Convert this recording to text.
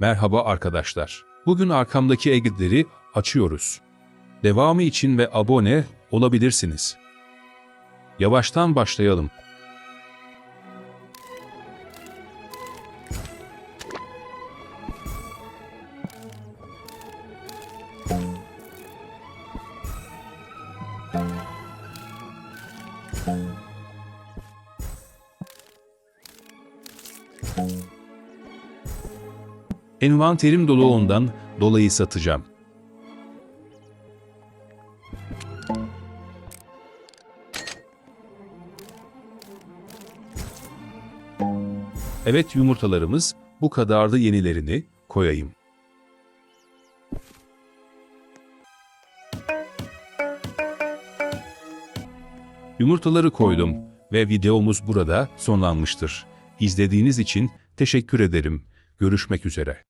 Merhaba arkadaşlar. Bugün arkamdaki egitleri açıyoruz. Devamı için ve abone olabilirsiniz. Yavaştan başlayalım. Envanterim dolu ondan dolayı satacağım. Evet yumurtalarımız bu kadardı yenilerini koyayım. Yumurtaları koydum ve videomuz burada sonlanmıştır. İzlediğiniz için teşekkür ederim. Görüşmek üzere.